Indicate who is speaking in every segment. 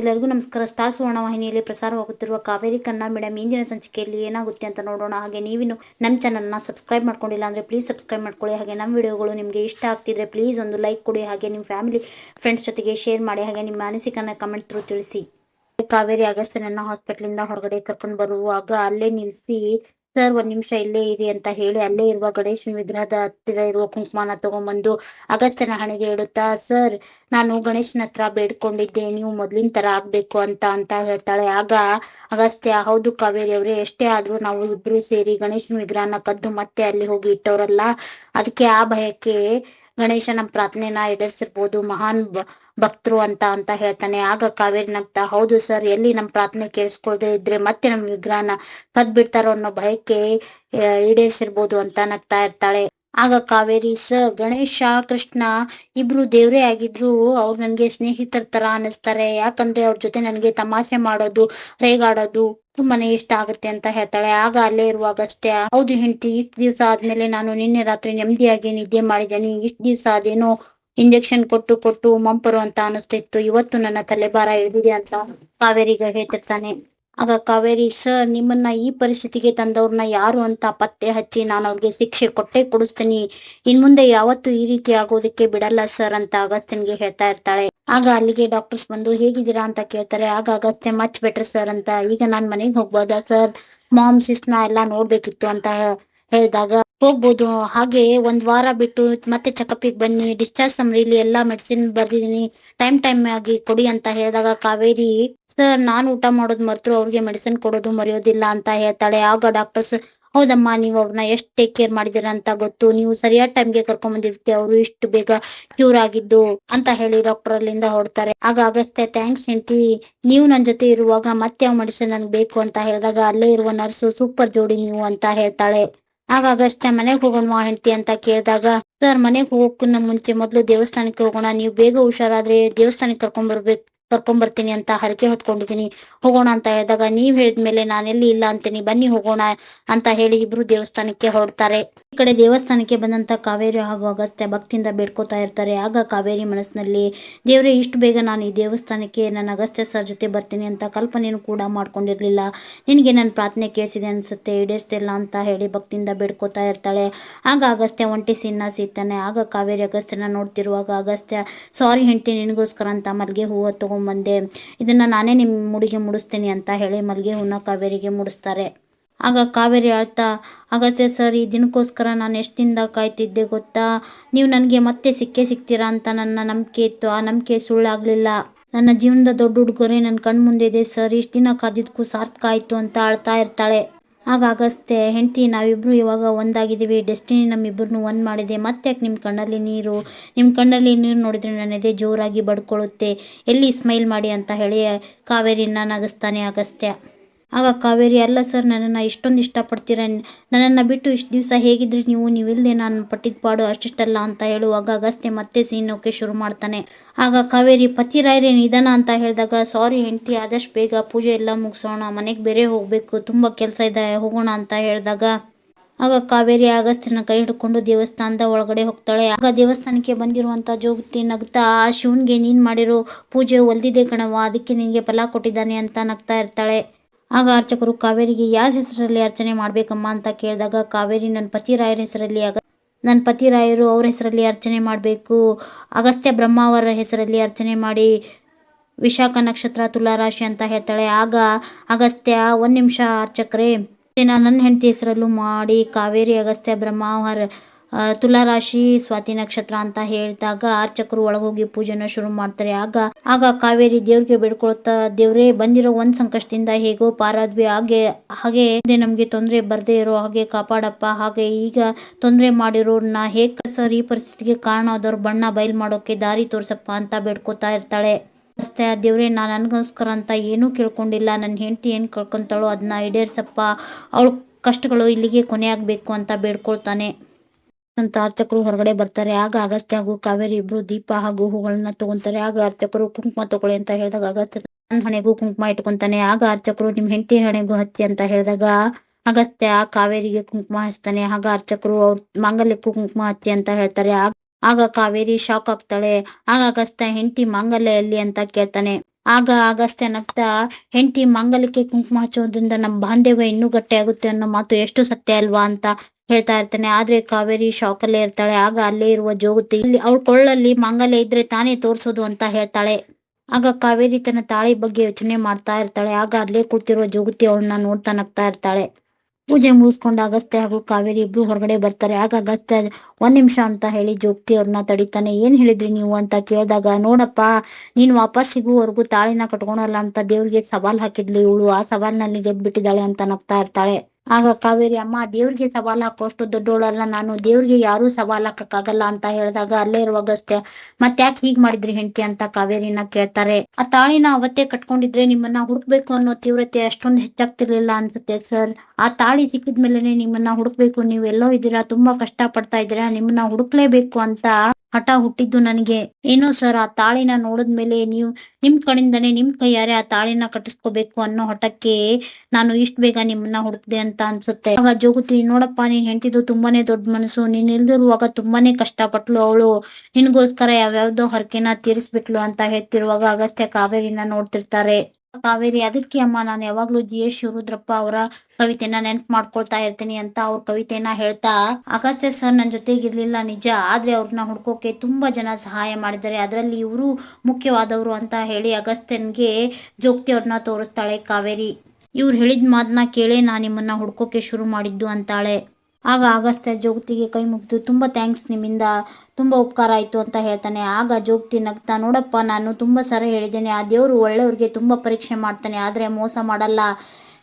Speaker 1: ಎಲ್ಲರಿಗೂ ನಮಸ್ಕಾರ. ಸ್ಟಾರ್ ಸುವರ್ಣ ವಾಹಿನಿಯಲ್ಲಿ ಪ್ರಸಾರವಾಗುತ್ತಿರುವ ಕಾವೇರಿ ಕನ್ನಡ ಮೇಡಮ್ ಇಂದಿನ ಸಂಚಿಕೆಯಲ್ಲಿ ಏನಾಗುತ್ತೆ ಅಂತ ನೋಡೋಣ. ಹಾಗೆ ನೀವಿನ್ನು ನಮ್ಮ ಚಾನಲ್ನ ಸಬ್ಸ್ಕ್ರೈಬ್ ಮಾಡ್ಕೊಂಡಿಲ್ಲ ಅಂದರೆ ಪ್ಲೀಸ್ ಸಬ್ಸ್ಕ್ರೈಬ್ ಮಾಡ್ಕೊಳ್ಳಿ. ಹಾಗೆ ನಮ್ಮ ವಿಡಿಯೋಗಳು ನಿಮಗೆ ಇಷ್ಟ ಆಗ್ತಿದ್ರೆ ಪ್ಲೀಸ್ ಒಂದು ಲೈಕ್ ಕೊಡಿ. ಹಾಗೆ ನಿಮ್ಮ ಫ್ಯಾಮಿಲಿ ಫ್ರೆಂಡ್ಸ್ ಜೊತೆಗೆ ಶೇರ್ ಮಾಡಿ. ಹಾಗೆ ನಿಮ್ಮ ಮಾನಸಿಕನ ಕಮೆಂಟ್ ಥ್ರೂ ತಿಳಿಸಿ. ಕಾವೇರಿ ಅಗಸ್ತ್ಯನನ್ನ ಹಾಸ್ಪಿಟ್ಲಿಂದ ಹೊರಗಡೆ ಕರ್ಕೊಂಡು ಬರುವಾಗ ಅಲ್ಲೇ ನಿಲ್ಲಿಸಿ ಸರ್, ಒಂದ್ ನಿಮಿಷ ಇಲ್ಲೇ ಇರಿ ಅಂತ ಹೇಳಿ, ಅಲ್ಲೇ ಇರುವ ಗಣೇಶನ ವಿಗ್ರಹದ ಹತ್ತಿರ ಇರುವ ಕುಂಕುಮನ ತಗೊಂಡ್ಬಂದು ಅಗಸ್ತ್ಯನ ಹಣೆಗೆ ಹೇಳುತ್ತಾ, ಸರ್, ನಾನು ಗಣೇಶನ ಹತ್ರ ಬೇಡ್ಕೊಂಡಿದ್ದೆ, ನೀವು ಮೊದ್ಲಿನ ತರ ಆಗ್ಬೇಕು ಅಂತ ಅಂತ ಹೇಳ್ತಾಳೆ. ಆಗ ಅಗಸ್ತ್ಯ, ಹೌದು ಕಾವೇರಿ ಅವ್ರೆ, ಎಷ್ಟೇ ಆದ್ರೂ ನಾವು ಇಬ್ರು ಸೇರಿ ಗಣೇಶನ ವಿಗ್ರಹನ ಕದ್ದು ಮತ್ತೆ ಅಲ್ಲಿ ಹೋಗಿ ಇಟ್ಟವ್ರಲ್ಲ, ಅದಕ್ಕೆ ಆ ಭಯಕ್ಕೆ ಗಣೇಶ ನಮ್ಮ ಪ್ರಾರ್ಥನೆನ ಈಡೇರಿಸಿರ್ಬೋದು, ಮಹಾನ್ ಭಕ್ತರು ಅಂತ ಅಂತ ಹೇಳ್ತಾನೆ. ಆಗ ಕಾವೇರಿ ನಗ್ತಾ, ಹೌದು ಸರ್, ಎಲ್ಲಿ ನಮ್ಮ ಪ್ರಾರ್ಥನೆ ಕೇಳಿಸ್ಕೊಳ್ದೆ ಇದ್ರೆ ಮತ್ತೆ ನಮ್ಮ ವಿಗ್ರಹನ ಕದ್ ಬಿಡ್ತಾರೋ ಅನ್ನೋ ಭಯಕ್ಕೆ ಈಡೇರಿಸಿರ್ಬೋದು ಅಂತ ನಗ್ತಾ ಇರ್ತಾಳೆ. ಆಗ ಕಾವೇರಿ, ಸರ್, ಗಣೇಶ, ಕೃಷ್ಣ ಇಬ್ರು ದೇವ್ರೇ ಆಗಿದ್ರು, ಅವ್ರು ನನ್ಗೆ ಸ್ನೇಹಿತರ ತರ ಅನಿಸ್ತಾರೆ. ಯಾಕಂದ್ರೆ ಅವ್ರ ಜೊತೆ ನನ್ಗೆ ತಮಾಷೆ ಮಾಡೋದು, ರೇಗಾಡೋದು ತುಂಬಾನೇ ಇಷ್ಟ ಆಗುತ್ತೆ ಅಂತ ಹೇಳ್ತಾಳೆ. ಆಗ ಅಲ್ಲೇ ಇರುವಾಗ ಅಷ್ಟೇ ಹೌದು ಹೆಂಡತಿ, ಇಷ್ಟು ದಿವಸ ಆದ್ಮೇಲೆ ನಾನು ನಿನ್ನೆ ರಾತ್ರಿ ನೆಮ್ಮದಿಯಾಗಿ ನಿದ್ದೆ ಮಾಡಿದ್ದೇನೆ ಇಷ್ಟು ದಿವಸ ಅದೇನೋ ಇಂಜೆಕ್ಷನ್ ಕೊಟ್ಟು ಕೊಟ್ಟು ಮಂಪರು ಅಂತ ಅನಿಸ್ತಿತ್ತು. ಇವತ್ತು ನನ್ನ ತಲೆಭಾರ ಇಳಿದಿದೆ ಅಂತ ಕಾವೇರಿಗ ಹೇಳ್ತಿರ್ತಾನೆ. ಆಗ ಕಾವೇರಿ, ಸರ್, ನಿಮ್ಮನ್ನ ಈ ಪರಿಸ್ಥಿತಿಗೆ ತಂದವ್ರನ್ನ ಯಾರು ಅಂತ ಪತ್ತೆ ಹಚ್ಚಿ ನಾನು ಅವ್ರಿಗೆ ಶಿಕ್ಷೆ ಕೊಟ್ಟೆ ಕೊಡಿಸ್ತೀನಿ. ಇನ್ ಮುಂದೆ ಯಾವತ್ತೂ ಈ ರೀತಿ ಆಗೋದಕ್ಕೆ ಬಿಡಲ್ಲ, ಸರ್, ಅಂತ ಅಗಸ್ತ್ಯನ್ಗೆ ಹೇಳ್ತಾ ಇರ್ತಾಳೆ. ಆಗ ಅಲ್ಲಿಗೆ ಡಾಕ್ಟರ್ಸ್ ಬಂದು, ಹೇಗಿದ್ದೀರಾ? ಅಂತ ಕೇಳ್ತಾರೆ. ಆಗ ಅಗಸ್ತ್ಯ, ಮಚ್ ಬೆಟರ್, ಸರ್, ಅಂತ, ಈಗ ನಾನ್ ಮನೆಗೆ ಹೋಗ್ಬೋದಾ, ಸರ್? ಮಾಮ್ ಸಿಸ್ನ ಎಲ್ಲ ನೋಡ್ಬೇಕಿತ್ತು, ಅಂತ ಹೇಳಿದಾಗ ಹೋಗ್ಬೋದು. ಹಾಗೆ ಒಂದ್ ವಾರ ಬಿಟ್ಟು ಮತ್ತೆ ಚೆಕಪ್ಗೆ ಬನ್ನಿ. ಡಿಸ್ಚಾರ್ಜ್ ಸಮ್ರಿಲಿ ಎಲ್ಲಾ ಮೆಡಿಸಿನ್ ಬರ್ದಿದೀನಿ ಟೈಮ್ ಟೈಮ್ ಆಗಿ ಕೊಡಿ ಅಂತ ಹೇಳಿದಾಗ ಕಾವೇರಿ ಸರ್ ನಾನು ಊಟ ಮಾಡೋದು ಮರೆತು ಅವ್ರಿಗೆ ಮೆಡಿಸಿನ್ ಕೊಡೋದು ಮರೆಯೋದಿಲ್ಲ ಅಂತ ಹೇಳ್ತಾಳೆ. ಆಗ ಡಾಕ್ಟರ್ಸ್ ಹೌದಮ್ಮ, ನೀವು ಅವ್ರನ್ನ ಎಷ್ಟು ಟೇಕ್ ಕೇರ್ ಮಾಡಿದಿರ ಅಂತ ಗೊತ್ತು. ನೀವು ಸರಿಯಾದ ಟೈಮ್ಗೆ ಕರ್ಕೊಂಡ್ ಬಂದಿರ್ತೀವಿ ಅವರು ಇಷ್ಟು ಬೇಗ ಕ್ಯೂರ್ ಆಗಿದ್ದು ಅಂತ ಹೇಳಿ ಡಾಕ್ಟರ್ ಅಲ್ಲಿಂದ ಹೊಡ್ತಾರೆ ಆಗ ಅಗಸ್ತ್ಯ ಥ್ಯಾಂಕ್ಸ್ ಹೆಂಡತಿ, ನೀವು ನನ್ನ ಜೊತೆ ಇರುವಾಗ ಮತ್ತೆ ಯಾವ ಮೆಡಿಸಿನ್ ನನ್ಗೆ ಬೇಕು ಅಂತ ಹೇಳಿದಾಗ, ಅಲ್ಲೇ ಇರುವ ನರ್ಸು ಸೂಪರ್ ಜೋಡಿ ನೀವು ಅಂತ ಹೇಳ್ತಾಳೆ. ಆಗ ಅಗಸ್ತ್ಯ ಮನೆಗೆ ಹೋಗೋಣ ಹೆಂಡತಿ ಅಂತ ಕೇಳಿದಾಗ, ಸರ್ ಮನೆಗೆ ಹೋಗೋಕ್ಕಿಂತ ಮುಂಚೆ ಮೊದಲು ದೇವಸ್ಥಾನಕ್ಕೆ ಹೋಗೋಣ, ನೀವು ಬೇಗ ಹುಷಾರಾದ್ರೆ ದೇವಸ್ಥಾನಕ್ಕೆ ಕರ್ಕೊಂಡ್ ಬರ್ಬೇಕು. ಕರ್ಕೊಂಡ್ ಬರ್ತೀನಿ ಅಂತ ಹರಕೆ ಹೊತ್ಕೊಂಡಿದ್ದೀನಿ. ಹೋಗೋಣ ಅಂತ ಹೇಳಿದಾಗ ನೀವ್ ಹೇಳಿದ್ಮೇಲೆ ನಾನೆಲ್ಲಿ ಇಲ್ಲ ಅಂತೀನಿ. ಬನ್ನಿ ಹೋಗೋಣ ಅಂತ ಹೇಳಿ ಇಬ್ರು ದೇವಸ್ಥಾನಕ್ಕೆ ಹೊರಡ್ತಾರೆ. ಈ ಕಡೆ ದೇವಸ್ಥಾನಕ್ಕೆ ಬಂದಂತ ಕಾವೇರಿ ಹಾಗೂ ಅಗಸ್ತ್ಯ ಭಕ್ತಿಯಿಂದ ಬೇಡ್ಕೋತಾ ಇರ್ತಾರೆ. ಆಗ ಕಾವೇರಿ ಮನಸ್ಸಿನಲ್ಲಿ, ದೇವ್ರೆ, ಇಷ್ಟು ಬೇಗ ನಾನು ಈ ದೇವಸ್ಥಾನಕ್ಕೆ ನನ್ನ ಅಗಸ್ತ್ಯ ಸರ್ ಜೊತೆ ಬರ್ತೀನಿ ಅಂತ ಕಲ್ಪನೆಯನ್ನು ಕೂಡ ಮಾಡ್ಕೊಂಡಿರ್ಲಿಲ್ಲ. ನಿನಗೆ ನನ್ನ ಪ್ರಾರ್ಥನೆ ಕೇಳಿಸಿದೆ ಅನ್ಸುತ್ತೆ, ಈಡೇರಿಸ್ತಿಲ್ಲ ಅಂತ ಹೇಳಿ ಭಕ್ತಿಯಿಂದ ಬೇಡ್ಕೋತಾ ಇರ್ತಾಳೆ. ಆಗ ಅಗಸ್ತ್ಯ ಒಂಟಿ ಸಿನ್ನ ಸಿಗ್ತಾನೆ ಆಗ ಕಾವೇರಿ ಅಗಸ್ತ್ಯನ ನೋಡ್ತಿರುವಾಗ ಅಗಸ್ತ್ಯ, ಸಾರಿ ಹೆಂಡತಿ, ನಿನಗೋಸ್ಕರ ಅಂತ ಮಲ್ಗೆ ಹೂವು ತಗೊಂಬಂದೆ ಇದನ್ನ ನಾನೇ ನಿಮ್ಮ ಮುಡಿಗೆ ಮುಡಿಸ್ತೀನಿ ಅಂತ ಹೇಳಿ ಮಲ್ಲಿಗೆ ಹೂವನ್ನ ಕಾವೇರಿಗೆ ಮುಡಿಸ್ತಾರೆ. ಆಗ ಕಾವೇರಿ ಆಳ್ತಾ ಆಗತ್ತೆ ಸರ್, ಈ ದಿನಕ್ಕೋಸ್ಕರ ನಾನು ಎಷ್ಟು ದಿನದ ಕಾಯ್ತಿದ್ದೆ ಗೊತ್ತಾ? ನೀವು ನನಗೆ ಮತ್ತೆ ಸಿಕ್ಕೇ ಸಿಗ್ತೀರಾ ಅಂತ ನನ್ನ ನಂಬಿಕೆ ಇತ್ತು. ಆ ನಂಬಿಕೆ ಸುಳ್ಳಾಗಲಿಲ್ಲ. ನನ್ನ ಜೀವನದ ದೊಡ್ಡ ಹುಡುಗರೇ ನನ್ನ ಕಣ್ಮುಂದಿದೆ ಮುಂದೆ ಸರ್. ಇಷ್ಟು ದಿನ ಕಾದಿದ್ದಕ್ಕೂ ಸಾರ್ಥಕ ಆಯಿತು ಅಂತ ಅಳ್ತಾ ಇರ್ತಾಳೆ. ಆಗ ಅಗಸ್ತ್ಯ ಹೆಂಡತಿ ನಾವಿಬ್ರು ಇವಾಗ ಒಂದಾಗಿದ್ದೀವಿ ಡೆಸ್ಟಿನಿ ನಮ್ಮಿಬ್ಬರನ್ನು ಒಂದು ಮಾಡಿದೆ. ಮತ್ತೆ ನಿಮ್ಮ ಕಣ್ಣಲ್ಲಿ ನೀರು? ನಿಮ್ಮ ಕಣ್ಣಲ್ಲಿ ನೀರು ನೋಡಿದ್ರೆ ನನ್ನದೇ ಜೋರಾಗಿ ಬಡ್ಕೊಳ್ಳುತ್ತೆ ಎಲ್ಲಿ ಸ್ಮೈಲ್ ಮಾಡಿ ಅಂತ ಹೇಳಿ ಕಾವೇರಿನ ನಗಿಸ್ತಾನೆ ಅಗಸ್ತ್ಯ ಆಗ ಕಾವೇರಿ, ಅಲ್ಲ ಸರ್, ನನ್ನನ್ನು ಇಷ್ಟೊಂದು ಇಷ್ಟಪಡ್ತೀರ? ನನ್ನನ್ನು ಬಿಟ್ಟು ಇಷ್ಟು ದಿವಸ ಹೇಗಿದ್ರಿ ನೀವು? ನೀವಿಲ್ಲದೆ ನಾನು ಪಟ್ಟಿದ ಪಾಡು ಅಷ್ಟಿಷ್ಟಲ್ಲ ಅಂತ ಹೇಳುವಾಗ ಅಗಸ್ತ್ಯ ಮತ್ತೆ ಸೀನೋಕೆ ಶುರು ಮಾಡ್ತಾನೆ. ಆಗ ಕಾವೇರಿ, ಪತಿ ರಾಯರೇ ನಿಧಾನ ಅಂತ ಹೇಳಿದಾಗ, ಸಾರಿ ಹೆಂಡತಿ, ಆದಷ್ಟು ಬೇಗ ಪೂಜೆ ಎಲ್ಲ ಮುಗಿಸೋಣ, ಮನೆಗೆ ಬೇರೆ ಹೋಗಬೇಕು, ತುಂಬ ಕೆಲಸ ಇದೆ, ಹೋಗೋಣ ಅಂತ ಹೇಳಿದಾಗ ಆಗ ಕಾವೇರಿ ಅಗಸ್ತ್ಯನ ಕೈ ಹಿಡ್ಕೊಂಡು ದೇವಸ್ಥಾನದ ಒಳಗಡೆ ಹೋಗ್ತಾಳೆ. ಆಗ ದೇವಸ್ಥಾನಕ್ಕೆ ಬಂದಿರುವಂಥ ಜೋಗತಿ ನಗ್ತಾ, ಆ ಶಿವನ್ಗೆ ನೀನ್ ಮಾಡಿರೋ ಪೂಜೆ ಒಲ್ದಿದೆ ಕಣವ ಅದಕ್ಕೆ ನಿನಗೆ ಫಲ ಕೊಟ್ಟಿದ್ದಾನೆ ಅಂತ ನಗ್ತಾ ಇರ್ತಾಳೆ. ಆಗ ಅರ್ಚಕರು ಕಾವೇರಿಗೆ ಯಾವ ಹೆಸರಲ್ಲಿ ಅರ್ಚನೆ ಮಾಡ್ಬೇಕಮ್ಮ ಅಂತ ಕೇಳಿದಾಗ, ಕಾವೇರಿ ನನ್ನ ಪತಿರಾಯರ ಹೆಸರಲ್ಲಿ ಆಗ ನನ್ನ ಪತಿರಾಯರು ಅವ್ರ ಹೆಸರಲ್ಲಿ ಅರ್ಚನೆ ಮಾಡಬೇಕು. ಅಗಸ್ತ್ಯ ಬ್ರಹ್ಮ ಅವರ ಹೆಸರಲ್ಲಿ ಅರ್ಚನೆ ಮಾಡಿ ವಿಶಾಖ ನಕ್ಷತ್ರ ತುಲಾರಾಶಿ ಅಂತ ಹೇಳ್ತಾಳೆ. ಆಗ ಅಗಸ್ತ್ಯ, ಒಂದು ನಿಮಿಷ ಅರ್ಚಕ್ರೆ ನನ್ನ ಹೆಂಡತಿ ಹೆಸರಲ್ಲೂ ಮಾಡಿ, ಕಾವೇರಿ ಅಗಸ್ತ್ಯ ಬ್ರಹ್ಮಾವರ ತುಲಾರಾಶಿ, ಸ್ವಾತಿ ನಕ್ಷತ್ರ ಅಂತ ಹೇಳಿದಾಗ ಅರ್ಚಕರು ಒಳಗೋಗಿ ಪೂಜೆನ ಶುರು ಮಾಡ್ತಾರೆ. ಆಗ ಆಗ ಕಾವೇರಿ ದೇವ್ರಿಗೆ ಬೇಡ್ಕೊಳ್ತಾ ದೇವ್ರೇ, ಬಂದಿರೋ ಒಂದ್ ಸಂಕಷ್ಟದಿಂದ ಹೇಗೋ ಪಾರಾದ್ವಿ. ಹಾಗೆ ಹಾಗೆ ನಮ್ಗೆ ತೊಂದರೆ ಬರ್ದೇ ಇರೋ ಹಾಗೆ ಕಾಪಾಡಪ್ಪ. ಹಾಗೆ ಈಗ ತೊಂದರೆ ಮಾಡಿರೋರ್ನ ಹೇಗ್ ಸರ್ ಈ ಪರಿಸ್ಥಿತಿಗೆ ಕಾರಣ ಆದವ್ರ ಬಣ್ಣ ಬಯಲ್ ಮಾಡೋಕೆ ದಾರಿ ತೋರ್ಸಪ್ಪ ಅಂತ ಬೇಡ್ಕೊತಾ ಇರ್ತಾಳೆ. ಅಷ್ಟೇ ದೇವ್ರೆ ನಾನು ನನಗೋಸ್ಕರ ಅಂತ ಏನೂ ಕೇಳ್ಕೊಂಡಿಲ್ಲ. ನನ್ನ ಹೆಂಡತಿ ಏನು ಕಳ್ಕೊಂತಾಳೋ ಅದನ್ನ ಈಡೇರ್ಸಪ್ಪ. ಅವಳ ಕಷ್ಟಗಳು ಇಲ್ಲಿಗೆ ಕೊನೆ ಆಗ್ಬೇಕು ಅಂತ ಬೇಡ್ಕೊಳ್ತಾನೆ. ಅಂತ ಅರ್ಚಕರು ಹೊರಗಡೆ ಬರ್ತಾರೆ. ಆಗ ಅಗಸ್ತ್ಯ ಹಾಗೂ ಕಾವೇರಿ ಇಬ್ರು ದೀಪ ಹಾಗೂ ಹೂಗಳನ್ನ ತಗೊಂತಾರೆ. ಆಗ ಅರ್ಚಕರು ಕುಂಕುಮ ತಗೊಳ್ಳಿ ಅಂತ ಹೇಳಿದಾಗ ಅಗಸ್ತ್ಯ ನನ್ನ ಹಣೆಗೂ ಕುಂಕುಮ ಇಟ್ಕೊಂತಾನೆ. ಆಗ ಅರ್ಚಕರು ನಿಮ್ ಹೆಂಡತಿ ಹಣೆಗೂ ಹಚ್ಚಿ ಅಂತ ಹೇಳಿದಾಗ ಅಗಸ್ತ್ಯ ಕಾವೇರಿಗೆ ಕುಂಕುಮ ಹಚ್ತಾನೆ. ಆಗ ಅರ್ಚಕರು ಅವ್ರ ಮಾಂಗಲ್ಯಕ್ಕೂ ಕುಂಕುಮ ಹಚ್ಚಿ ಅಂತ ಹೇಳ್ತಾರೆ. ಆಗ ಆಗ ಕಾವೇರಿ ಶಾಕ್ ಆಗ್ತಾಳೆ. ಆಗ ಅಗಸ್ತ್ಯ ಹೆಂಡತಿ ಮಾಂಗಲ್ಯ ಎಲ್ಲಿ ಅಂತ ಕೇಳ್ತಾನೆ. ಆಗ ಅಗಸ್ತ್ಯ ನಗ್ತಾ, ಹೆಂಡತಿ ಮಾಂಗಲ್ಯಕ್ಕೆ ಕುಂಕುಮ ಹಚ್ಚೋದ್ರಿಂದ ನಮ್ಮ ಬಾಂಧವ್ಯ ಇನ್ನೂ ಗಟ್ಟಿಯಾಗುತ್ತೆ ಅನ್ನೋ ಮಾತು ಎಷ್ಟು ಸತ್ಯ ಅಲ್ವಾ ಅಂತ ಹೇಳ್ತಾ ಇರ್ತಾನೆ, ಆದ್ರೆ ಕಾವೇರಿ ಶಾಕ್ ಅಲ್ಲೇ ಇರ್ತಾಳೆ, ಆಗ ಅಲ್ಲೇ ಇರುವ ಜೋಗತಿ ಇಲ್ಲಿ ಅವಳ ಕೊಳ್ಳಲ್ಲಿ ಮಾಂಗಲ್ಯ ಇದ್ರೆ ತಾನೇ ತೋರ್ಸೋದು ಅಂತ ಹೇಳ್ತಾಳೆ. ಆಗ ಕಾವೇರಿ ತನ್ನ ತಾಳಿ ಬಗ್ಗೆ ಯೋಚನೆ ಮಾಡ್ತಾ ಇರ್ತಾಳೆ, ಆಗ ಅಲ್ಲೇ ಕುಳಿತಿರುವ ಜೋಗತಿ ಅವಳನ್ನ ನೋಡ್ತಾ ನಗ್ತಾ ಇರ್ತಾಳೆ. ಪೂಜೆ ಮುಗಿಸ್ಕೊಂಡು ಅಗಸ್ತ್ಯ ಹಾಗೂ ಕಾವೇರಿ ಇಬ್ರು ಹೊರಗಡೆ ಬರ್ತಾರೆ, ಆಗ ಅಗಸ್ತ್ಯ ಒಂದ್ ನಿಮಿಷ ಅಂತ ಹೇಳಿ ಜೋಗತಿ ಅವ್ರನ್ನ ತಡಿತಾನೆ, ಏನ್ ಹೇಳಿದ್ರಿ ನೀವು? ಅಂತ ಕೇಳಿದಾಗ, ನೋಡಪ್ಪ, ನೀನ್ ವಾಪಸ್ ಸಿಗುವವರೆಗೂ ತಾಳಿನ ಕಟ್ಕೊಳಲ್ಲ ಅಂತ ದೇವ್ರಿಗೆ ಸವಾಲ್ ಹಾಕಿದ್ಲು ಇವಳು, ಆ ಸವಾಲ್ನಲ್ಲಿ ಗೆದ್ಬಿಟ್ಟಿದ್ದಾಳೆ ಅಂತ ನಗ್ತಾ ಇರ್ತಾಳೆ. ಆಗ ಕಾವೇರಿ ಅಮ್ಮ, ದೇವ್ರಿಗೆ ಸವಾಲ್ ಹಾಕೋಷ್ಟು ದೊಡ್ಡೋಳಲ್ಲ ನಾನು. ದೇವ್ರಿಗೆ ಯಾರು ಸವಾಲ್ ಹಾಕಕ್ಕಾಗಲ್ಲ ಅಂತ ಹೇಳಿದಾಗ ಅಲ್ಲೇ ಇರುವಾಗಷ್ಟೇ ಮತ್ತ್ಯಾಕೆ ಹೀಗ್ ಮಾಡಿದ್ರಿ ಹೆಂಡತಿ? ಅಂತ ಕಾವೇರಿನ ಕೇಳ್ತಾರೆ. ಆ ತಾಳಿನ ಅವತ್ತೇ ಕಟ್ಕೊಂಡಿದ್ರೆ ನಿಮ್ಮನ್ನ ಹುಡುಕ್ಬೇಕು ಅನ್ನೋ ತೀವ್ರತೆ ಅಷ್ಟೊಂದು ಹೆಚ್ಚಾಗ್ತಿರ್ಲಿಲ್ಲ ಅನ್ಸುತ್ತೆ ಸರ್. ಆ ತಾಳಿ ಸಿಕ್ಕಿದ್ಮೇಲೆನೆ ನಿಮ್ಮನ್ನ ಹುಡುಕ್ಬೇಕು. ನೀವು ಎಲ್ಲೋ ಇದ್ದೀರಾ ತುಂಬಾ ಕಷ್ಟ ಪಡ್ತಾ ಇದ್ದೀರಾ ನಿಮ್ಮನ್ನ ಹುಡುಕ್ಲೇಬೇಕು ಅಂತ ಹಠ ಹುಟ್ಟಿದ್ದು ನನಗೆ. ಏನೋ ಸರ್, ಆ ತಾಳಿನ ನೋಡಿದ್ಮೇಲೆ ನೀವು ನಿಮ್ ಕಡೆಯಿಂದನೇ ನಿಮ್ ಕೈಯಾರೆ ಆ ತಾಳಿನ ಕಟ್ಟಿಸ್ಕೋಬೇಕು ಅನ್ನೋ ಹಠಕ್ಕೆ ನಾನು ಇಷ್ಟ ಬೇಗ ನಿಮ್ಮನ್ನ ಹುಡುಕ್ದೆ ಅಂತ ಅನ್ಸುತ್ತೆ. ಆಗ ಜೋಗುತಿ ನೋಡಪ್ಪ, ನೀನ್ ಹೆಂಡತಿದು ತುಂಬಾನೇ ದೊಡ್ಡ ಮನಸ್ಸು. ನೀನ್ ಇಲ್ದಿರುವಾಗ ತುಂಬಾನೇ ಕಷ್ಟ ಪಟ್ಲು ಅವಳು. ನಿನ್ಗೋಸ್ಕರ ಯಾವ್ಯಾವ್ದೋ ಹರಕೆನ ತೀರಿಸ್ಬಿಟ್ಲು ಅಂತ ಹೇಳ್ತಿರುವಾಗ ಅಗಸ್ತ್ಯ ಕಾವೇರಿನ ನೋಡ್ತಿರ್ತಾರೆ. ಕಾವೇರಿ ಅದಕ್ಕೆ ಅಮ್ಮ, ನಾನು ಯಾವಾಗ್ಲೂ ಜಿ ಎಸ್ ಶಿವರುದ್ರಪ್ಪ ಅವರ ಕವಿತೆನ ನೆನ್ಪ್ ಮಾಡ್ಕೊಳ್ತಾ ಇರ್ತೀನಿ ಅಂತ ಅವ್ರ ಕವಿತೆನ ಹೇಳ್ತಾ, ಅಗಸ್ತ್ಯ ಸರ್ ನನ್ನ ಜೊತೆಗಿರ್ಲಿಲ್ಲ ನಿಜ, ಆದ್ರೆ ಅವ್ರನ್ನ ಹುಡ್ಕೋಕೆ ತುಂಬಾ ಜನ ಸಹಾಯ ಮಾಡಿದ್ದಾರೆ. ಅದರಲ್ಲಿ ಇವರು ಮುಖ್ಯವಾದವರು ಅಂತ ಹೇಳಿ ಅಗಸ್ತ್ಯನ್ಗೆ ಜೋಗ್ತಿ ಅವ್ರನ್ನ ತೋರಿಸ್ತಾಳೆ ಕಾವೇರಿ. ಇವ್ರು ಹೇಳಿದ ಮಾತನ್ನ ಕೇಳೇ ನಾನು ನಿಮ್ಮನ್ನ ಹುಡ್ಕೋಕೆ ಶುರು ಮಾಡಿದ್ದು ಅಂತಾಳೆ. ಆಗ ಅಗಸ್ತ್ಯ ಜೋಗತಿಗೆ ಕೈ ಮುಗಿದು, ತುಂಬ ಥ್ಯಾಂಕ್ಸ್ ನಿಮ್ಮಿಂದ, ತುಂಬ ಉಪಕಾರ ಆಯಿತು ಅಂತ ಹೇಳ್ತಾನೆ. ಆಗ ಜೋಗತಿ ನಗ್ತಾ, ನೋಡಪ್ಪ, ನಾನು ತುಂಬ ಸರ ಹೇಳಿದ್ದೇನೆ. ಆ ದೇವರು ಒಳ್ಳೆಯವ್ರಿಗೆ ತುಂಬ ಪರೀಕ್ಷೆ ಮಾಡ್ತಾನೆ. ಆದರೆ ಮೋಸ ಮಾಡಲ್ಲ.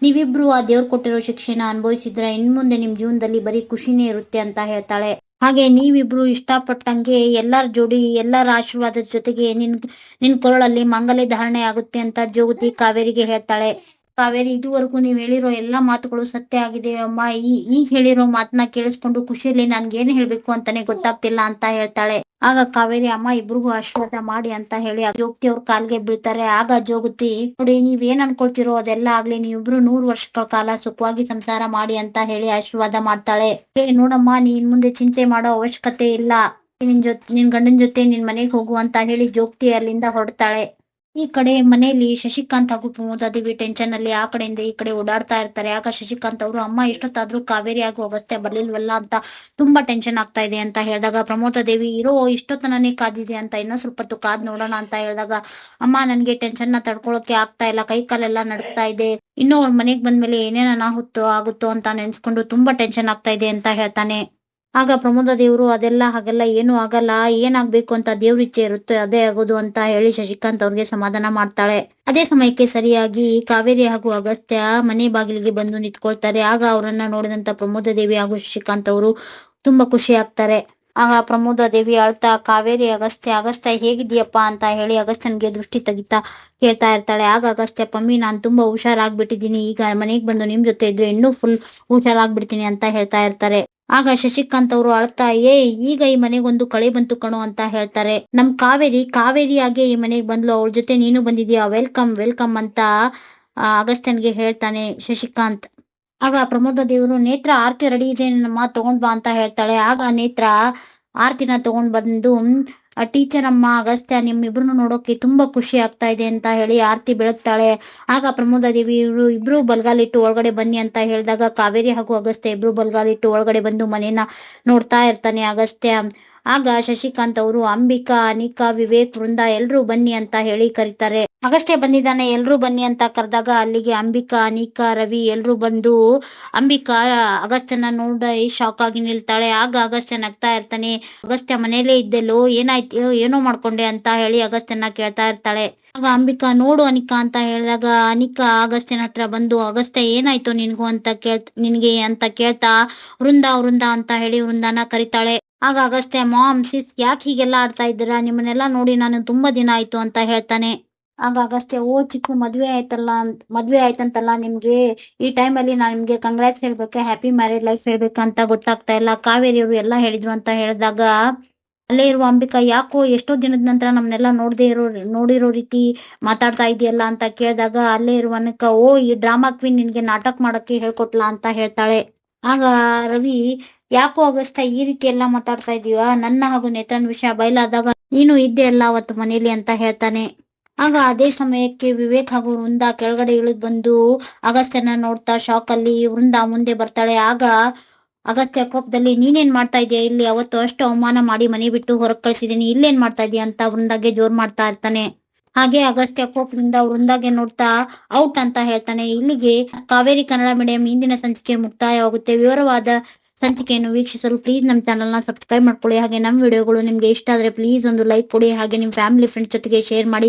Speaker 1: ನೀವಿಬ್ರು ಆ ದೇವ್ರು ಕೊಟ್ಟಿರೋ ಶಿಕ್ಷೆನ ಅನುಭವಿಸಿದ್ರೆ ಇನ್ಮುಂದೆ ನಿಮ್ಮ ಜೀವನದಲ್ಲಿ ಬರೀ ಖುಷಿನೇ ಇರುತ್ತೆ ಅಂತ ಹೇಳ್ತಾಳೆ. ಹಾಗೆ ನೀವಿಬ್ರು ಇಷ್ಟಪಟ್ಟಂಗೆ ಎಲ್ಲರ ಜೋಡಿ, ಎಲ್ಲರ ಆಶೀರ್ವಾದದ ಜೊತೆಗೆ ನಿನ್ ನಿನ್ ಕೊರಳಲ್ಲಿ ಮಂಗಲ ಧಾರಣೆ ಆಗುತ್ತೆ ಅಂತ ಜೋಗತಿ ಕಾವೇರಿಗೆ ಹೇಳ್ತಾಳೆ. ಕಾವೇರಿ ಇದುವರೆಗೂ ನೀವ್ ಹೇಳಿರೋ ಎಲ್ಲಾ ಮಾತುಗಳು ಸತ್ಯ ಆಗಿದೆ ಅಮ್ಮ. ಈ, ಈಗ ಹೇಳಿರೋ ಮಾತನ್ನ ಕೇಳಿಸ್ಕೊಂಡು ಖುಷಿಯಲ್ಲಿ ನನ್ಗೆ ಏನ್ ಹೇಳ್ಬೇಕು ಅಂತಾನೆ ಗೊತ್ತಾಗ್ತಿಲ್ಲ ಅಂತ ಹೇಳ್ತಾಳೆ. ಆಗ ಕಾವೇರಿ, ಅಮ್ಮ ಇಬ್ರಿಗೂ ಆಶೀರ್ವಾದ ಮಾಡಿ ಅಂತ ಹೇಳಿ ಜೋಗತಿ ಅವ್ರ ಕಾಲ್ಗೆ ಬೀಳ್ತಾರೆ. ಆಗ ಜೋಗತಿ ನೋಡಿ ನೀವ್ ಏನ್ ಅನ್ಕೊಳ್ತಿರೋ ಅದೆಲ್ಲ ಆಗ್ಲಿ, ನೀವಿಬ್ರು ನೂರ್ ವರ್ಷಗಳ ಕಾಲ ಸುಖವಾಗಿ ಸಂಸಾರ ಮಾಡಿ ಅಂತ ಹೇಳಿ ಆಶೀರ್ವಾದ ಮಾಡ್ತಾಳೆ. ನೋಡಮ್ಮ ನೀನ್ ಮುಂದೆ ಚಿಂತೆ ಮಾಡೋ ಅವಶ್ಯಕತೆ ಇಲ್ಲ. ನಿನ್ ಜೊತೆ ನಿನ್ ಗಂಡನ್ ಜೊತೆ ನಿನ್ ಮನೆಗೆ ಹೋಗು ಅಂತ ಹೇಳಿ ಜೋಗತಿ ಅಲ್ಲಿಂದ ಹೊರಡ್ತಾಳೆ. ಈ ಕಡೆ ಮನೆಯಲ್ಲಿ ಶಶಿಕಾಂತ್ ಹಾಗೂ ಪ್ರಮೋದಾದೇವಿ ಟೆನ್ಷನ್ ಅಲ್ಲಿ ಆ ಕಡೆಯಿಂದ ಈ ಕಡೆ ಓಡಾಡ್ತಾ ಇರ್ತಾರೆ. ಆಗ ಶಶಿಕಾಂತ್ ಅವರು, ಅಮ್ಮ, ಎಷ್ಟೊತ್ತಾದ್ರೂ ಕಾವೇರಿ ಆಗುವ ಅವಸ್ಥೆ ಬರ್ಲಿಲ್ವಲ್ಲ ಅಂತ ತುಂಬಾ ಟೆನ್ಷನ್ ಆಗ್ತಾ ಇದೆ ಅಂತ ಹೇಳಿದಾಗ ಪ್ರಮೋದಾದೇವಿ ಇರೋ ಇಷ್ಟೊತ್ತನೇ ಕಾದಿದೆ ಅಂತ ಇನ್ನ ಸ್ವಲ್ಪ ಹೊತ್ತು ಕಾದ್ ನೋಡೋಣ ಅಂತ ಹೇಳಿದಾಗ, ಅಮ್ಮ, ನನ್ಗೆ ಟೆನ್ಷನ್ನ ತಡ್ಕೊಳಕ್ಕೆ ಆಗ್ತಾ ಇಲ್ಲ. ಕೈ ಕಾಲೆಲ್ಲ ನಡ್ತಾ ಇದೆ. ಇನ್ನು ಅವ್ರ ಮನೆಗ್ ಬಂದ್ಮೇಲೆ ಏನೇನ ಅನಾಹುತ ಆಗುತ್ತೋ ಅಂತ ನೆನ್ಸ್ಕೊಂಡು ತುಂಬಾ ಟೆನ್ಷನ್ ಆಗ್ತಾ ಇದೆ ಅಂತ ಹೇಳ್ತಾನೆ. ಆಗ ಪ್ರಮೋದ ದೇವರು ಅದೆಲ್ಲ ಹಾಗೆಲ್ಲ ಏನು ಆಗಲ್ಲ, ಏನಾಗ್ಬೇಕು ಅಂತ ದೇವ್ರ ಇಚ್ಛೆ ಇರುತ್ತೆ, ಅದೇ ಆಗೋದು ಅಂತ ಹೇಳಿ ಶಶಿಕಾಂತ್ ಅವ್ರಿಗೆ ಸಮಾಧಾನ ಮಾಡ್ತಾಳೆ. ಅದೇ ಸಮಯಕ್ಕೆ ಸರಿಯಾಗಿ ಕಾವೇರಿ ಹಾಗೂ ಅಗಸ್ತ್ಯ ಮನೆ ಬಾಗಿಲಿಗೆ ಬಂದು ನಿಂತ್ಕೊಳ್ತಾರೆ. ಆಗ ಅವರನ್ನ ನೋಡಿದಂತ ಪ್ರಮೋದ ದೇವಿ ಹಾಗೂ ಶಶಿಕಾಂತ್ ಅವರು ತುಂಬಾ ಖುಷಿ ಆಗ್ತಾರೆ. ಆಗ ಪ್ರಮೋದ ದೇವಿ ಅಳ್ತಾ, ಕಾವೇರಿ, ಅಗಸ್ತ್ಯ ಅಗಸ್ತ್ಯ ಹೇಗಿದ್ಯಪ್ಪ ಅಂತ ಹೇಳಿ ಅಗಸ್ತ್ಯನ್ಗೆ ದೃಷ್ಟಿ ತೆಗಿತಾ ಕೇಳ್ತಾ ಇರ್ತಾಳೆ. ಆಗ ಅಗಸ್ತ್ಯ, ಪಮ್ಮಿ, ನಾನ್ ತುಂಬಾ ಹುಷಾರಾಗ್ಬಿಟ್ಟಿದ್ದೀನಿ. ಈಗ ಮನೆಗೆ ಬಂದು ನಿಮ್ ಜೊತೆ ಇದ್ರೆ ಇನ್ನೂ ಫುಲ್ ಹುಷಾರಾಗ್ಬಿಡ್ತೀನಿ ಅಂತ ಹೇಳ್ತಾ ಇರ್ತಾರೆ. ಆಗ ಶಶಿಕಾಂತ್ ಅವರು ಅಳ್ತಾ ಏ ಈಗ ಈ ಮನೆಗೊಂದು ಕಳೆ ಬಂತು ಕಣೋ ಅಂತ ಹೇಳ್ತಾರೆ. ನಮ್ ಕಾವೇರಿ, ಕಾವೇರಿಯಾಗೆ ಈ ಮನೆಗೆ ಬಂದ್ಲು, ಅವ್ರ ಜೊತೆ ನೀನು ಬಂದಿದ್ಯಾ? ವೆಲ್ಕಮ್ ವೆಲ್ಕಮ್ ಅಂತ ಅಗಸ್ತನ್ಗೆ ಹೇಳ್ತಾನೆ ಶಶಿಕಾಂತ್. ಆಗ ಪ್ರಮೋದ ದೇವರು, ನೇತ್ರ, ಆರ್ತಿ ರೆಡಿ ಇದೆ ನಮ್ಮ ತಗೊಂಡ್ ಬಾ ಅಂತ ಹೇಳ್ತಾಳೆ. ಆಗ ನೇತ್ರ ಆರ್ತಿನ ತಗೊಂಡ್ ಬಂದು ಟೀಚರ್ ಅಮ್ಮ, ಅಗಸ್ತ್ಯ ನಿಮ್ಮಿಬ್ರು ನೋಡೋಕೆ ತುಂಬಾ ಖುಷಿ ಆಗ್ತಾ ಇದೆ ಅಂತ ಹೇಳಿ ಆರತಿ ಬೆಳಗ್ತಾಳೆ ಆಗ ಪ್ರಮೋದ ದೇವಿ ಇವರು ಇಬ್ರು ಬಲ್ಗಾಲಿಟ್ಟು ಒಳಗಡೆ ಬನ್ನಿ ಅಂತ ಹೇಳಿದಾಗ ಕಾವೇರಿ ಹಾಗೂ ಅಗಸ್ತ್ಯ ಇಬ್ರು ಬಲ್ಗಾಲಿಟ್ಟು ಒಳಗಡೆ ಬಂದು ಮನೇನ ನೋಡ್ತಾ ಇರ್ತಾನೆ ಅಗಸ್ತ್ಯ. ಆಗ ಶಶಿಕಾಂತ್ ಅವರು, ಅಂಬಿಕಾ, ಅನಿಕಾ, ವಿವೇಕ್, ವೃಂದ ಎಲ್ರು ಬನ್ನಿ ಅಂತ ಹೇಳಿ ಕರೀತಾರೆ. ಆಗಷ್ಟೇ ಬಂದಿದ್ದಾನೆ, ಎಲ್ರು ಬನ್ನಿ ಅಂತ ಕರೆದಾಗ ಅಲ್ಲಿಗೆ ಅಂಬಿಕಾ, ಅನಿಕಾ, ರವಿ ಎಲ್ರು ಬಂದು, ಅಂಬಿಕಾ ಅಗಸ್ತ್ಯನ ನೋಡಿ ಶಾಕ್ ಆಗಿ ನಿಲ್ತಾಳೆ. ಆಗ ಅಗಸ್ತ್ಯ ನಗ್ತಾ ಇರ್ತಾನೆ. ಅಗಸ್ತ್ಯ ಮನೇಲೇ ಇದ್ದೆಲ್ಲೋ, ಏನಾಯ್ತು, ಏನೋ ಮಾಡ್ಕೊಂಡೆ ಅಂತ ಹೇಳಿ ಅಗಸ್ತ್ಯನ ಕೇಳ್ತಾ ಇರ್ತಾಳೆ. ಆಗ ಅಂಬಿಕಾ, ನೋಡು ಅನಿಕಾ ಅಂತ ಹೇಳಿದಾಗ ಅನಿಕಾ ಅಗಸ್ತ್ಯನ ಹತ್ರ ಬಂದು ಅಗಸ್ತ್ಯ ಏನಾಯ್ತು ನಿನ್ಗೂ ಅಂತ ಕೇಳ್ ನಿನ್ಗೆ ಅಂತ ಕೇಳ್ತಾ, ವೃಂದ ವೃಂದ ಅಂತ ಹೇಳಿ ವೃಂದನ ಕರಿತಾಳೆ. ಆಗ ಅಗಸ್ತ್ಯ ಸಿಸ್ ಯಾಕೆ ಹೀಗೆಲ್ಲ ಆಡ್ತಾ ಇದ್ದೀರ? ನಿಮ್ಮನ್ನೆಲ್ಲ ನೋಡಿ ನಾನು ತುಂಬಾ ದಿನ ಆಯ್ತು ಅಂತ ಹೇಳ್ತಾನೆ. ಆಗ ಅಗಸ್ತ್ಯ, ಓ ಚಿಕ್ಕು, ಮದ್ವೆ ಆಯ್ತಲ್ಲ ಮದ್ವೆ ಆಯ್ತಂತಲ್ಲ ನಿಮ್ಗೆ? ಈ ಟೈಮಲ್ಲಿ ನಾನು ನಿಮ್ಗೆ ಕಂಗ್ರಾಚ್ ಹೇಳ್ಬೇಕು ಹ್ಯಾಪಿ ಮ್ಯಾರೇಜ್ ಲೈಫ್ ಹೇಳ್ಬೇಕಂತ ಗೊತ್ತಾಗ್ತಾ ಇಲ್ಲ. ಕಾವೇರಿ ಅವರು ಎಲ್ಲ ಹೇಳಿದ್ರು ಅಂತ ಹೇಳಿದಾಗ, ಅಲ್ಲೇ ಇರುವ ಅಂಬಿಕಾ, ಯಾಕೋ ಎಷ್ಟೋ ದಿನದ ನಂತರ ನಮ್ನೆಲ್ಲ ನೋಡದೆ ಇರೋ, ನೋಡಿರೋ ರೀತಿ ಮಾತಾಡ್ತಾ ಇದೆಯಲ್ಲ ಅಂತ ಕೇಳಿದಾಗ, ಅಲ್ಲೇ ಇರುವ ಓ, ಈ ಡ್ರಾಮಾ ಕ್ವೀನ್ ನಿನ್ಗೆ ನಾಟಕ ಮಾಡಕ್ಕೆ ಹೇಳ್ಕೊಟ್ಲಾ ಅಂತ ಹೇಳ್ತಾಳೆ. ಆಗ ರವಿ, ಯಾಕೋ ಅಗಸ್ತ ಈ ರೀತಿ ಎಲ್ಲ ಮಾತಾಡ್ತಾ ಇದೀವ ನನ್ನ ಹಾಗೂ ನೇತ್ರನ್ ವಿಷಯ ಬಯಲಾದಾಗ ನೀನು ಇದ್ದೆ ಅಲ್ಲ ಅವತ್ತು ಮನೇಲಿ ಅಂತ ಹೇಳ್ತಾನೆ. ಆಗ ಅದೇ ಸಮಯಕ್ಕೆ ವಿವೇಕ್ ಹಾಗೂ ವೃಂದ ಕೆಳಗಡೆ ಇಳಿದು ಬಂದು ಅಗಸ್ತ್ಯನ ನೋಡ್ತಾ ಶಾಕ್ ಅಲ್ಲಿ ವೃಂದ ಮುಂದೆ ಬರ್ತಾಳೆ. ಆಗ ಅಗತ್ಯ ಕೋಪದಲ್ಲಿ, ನೀನೇನ್ ಮಾಡ್ತಾ ಇದೀಯ? ಇಲ್ಲಿ ಅವತ್ತು ಅಷ್ಟು ಅವಮಾನ ಮಾಡಿ ಮನೆ ಬಿಟ್ಟು ಹೊರಗೆ ಕಳ್ಸಿದೀನಿ ಇಲ್ಲೇನ್ ಮಾಡ್ತಾ ಇದೀಯ ಅಂತ ವೃಂದಾಗೆ ಜೋರ್ ಮಾಡ್ತಾ ಇರ್ತಾನೆ. ಹಾಗೆ ಅಗಸ್ತ್ಯ ಕೋಪದಿಂದ ವೃಂದಾಗೆ ನೋಡ್ತಾ ಔಟ್ ಅಂತ ಹೇಳ್ತಾನೆ. ಇಲ್ಲಿಗೆ ಕಾವೇರಿ ಕನ್ನಡ ಮೀಡಿಯಂ ಇಂದಿನ ಸಂಚಿಕೆ ಮುಕ್ತಾಯವಾಗುತ್ತೆ. ವಿವರವಾದ ಸಂಚಿಕೆಯನ್ನು ವೀಕ್ಷಿಸಲು ಪ್ಲೀಸ್ ನಮ್ಮ ಚಾನಲ್ನ ಸಬ್ಸ್ಕ್ರೈಬ್ ಮಾಡ್ಕೊಳ್ಳಿ. ಹಾಗೆ ನಮ್ಮ ವಿಡಿಯೋಗಳು ನಿಮಗೆ ಇಷ್ಟ ಆದರೆ ಪ್ಲೀಸ್ ಒಂದು ಲೈಕ್ ಕೊಡಿ. ಹಾಗೆ ನಿಮ್ಮ ಫ್ಯಾಮಿಲಿ ಫ್ರೆಂಡ್ಸ್ ಜೊತೆಗೆ ಶೇರ್ ಮಾಡಿ.